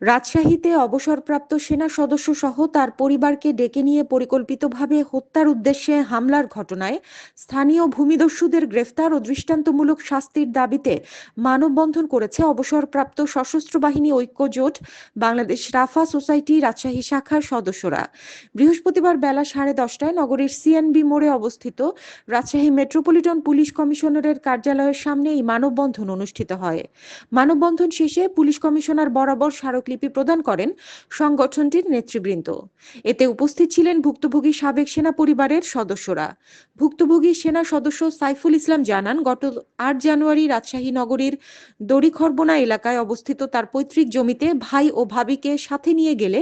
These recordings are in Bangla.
রাজশাহীতে অবসরপ্রাপ্ত সেনা সদস্য সহ তার পরিবারকে ডেকে নিয়ে পরিকল্পিতভাবে হত্যার উদ্দেশ্যে হামলার ঘটনায় স্থানীয় ভূমিদস্যুদের গ্রেফতার ও দৃষ্টান্তমূলক শাস্তির দাবিতে মানববন্ধন করেছে অবসরপ্রাপ্ত সশস্ত্র বাহিনী ঐক্য জোট বাংলাদেশ রাফা সোসাইটি রাজশাহী শাখার সদস্যরা। বৃহস্পতিবার বেলা সাড়ে দশটায় নগরীর সিএনবি মোড়ে অবস্থিত রাজশাহী মেট্রোপলিটন পুলিশ কমিশনারের কার্যালয়ের সামনে এই মানববন্ধন অনুষ্ঠিত হয়। মানববন্ধন শেষে পুলিশ কমিশনার বরাবর স্মারকলিপি প্রদান করেন সংগঠনটির নেতৃবৃন্দ। এতে উপস্থিত ছিলেন ভুক্তভোগী সাবেক সেনা পরিবারের সদস্যরা। ভুক্তভোগী সেনা সদস্য সাইফুল ইসলাম জানান, গত আট জানুয়ারি রাজশাহী নগরীর দড়িখরবনা এলাকায় অবস্থিত তার পৈতৃক জমিতে ভাই ও ভাবিকে সাথে নিয়ে গেলে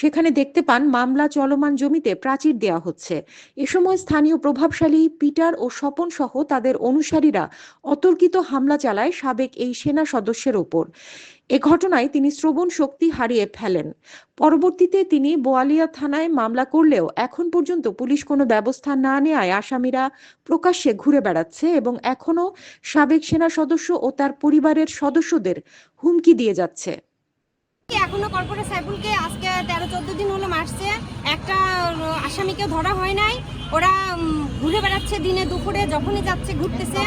সেখানে দেখতে পান, মামলা চলমান জমিতে প্রাচীর দেয়া হচ্ছে। এ সময় স্থানীয় প্রভাবশালী পিটার ও স্বপন সহ তাদের অনুসারীরা অতর্কিত হামলা চালায় সাবেক এই সেনা সদস্যের ওপর। এ ঘটনায় তিনি শ্রবণ শক্তি হারিয়ে ফেলেন। পরবর্তীতে তিনি বোয়ালিয়া থানায় মামলা করলেও এখন পর্যন্ত পুলিশ কোনো ব্যবস্থা না নেয় আসামিরা প্রকাশ্যে ঘুরে বেড়াচ্ছে এবং এখনও সাবেক সেনা সদস্য ও তার পরিবারের সদস্যদের হুমকি দিয়ে যাচ্ছে। এখনও কর্পোরেট সাইফুলকে আজকে তেরো চোদ্দ দিন হলো মারছে। একটা আসামিকে ধরা হয় নাই। ওরা ঘুরে বেড়াচ্ছে দিনে দুপুরে যখনই যাচ্ছে ঘুরতেছে।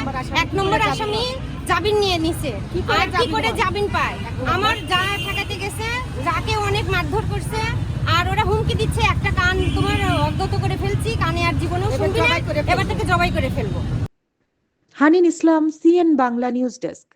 এক নম্বর আসামি জামিন নিয়ে নিছে। আর কি করে জামিন পায়? আমার যা ঠেকাতে গেছে যাকে অনেক মারধর করছে আর ওরা হুমকি দিচ্ছে একটা কান তোমার অজ্ঞত করে ফেলছি কানে আর জীবনেও শুনবি না এবার থেকে জবাই করে ফেলব। Hanin Islam CN Bangla news desk.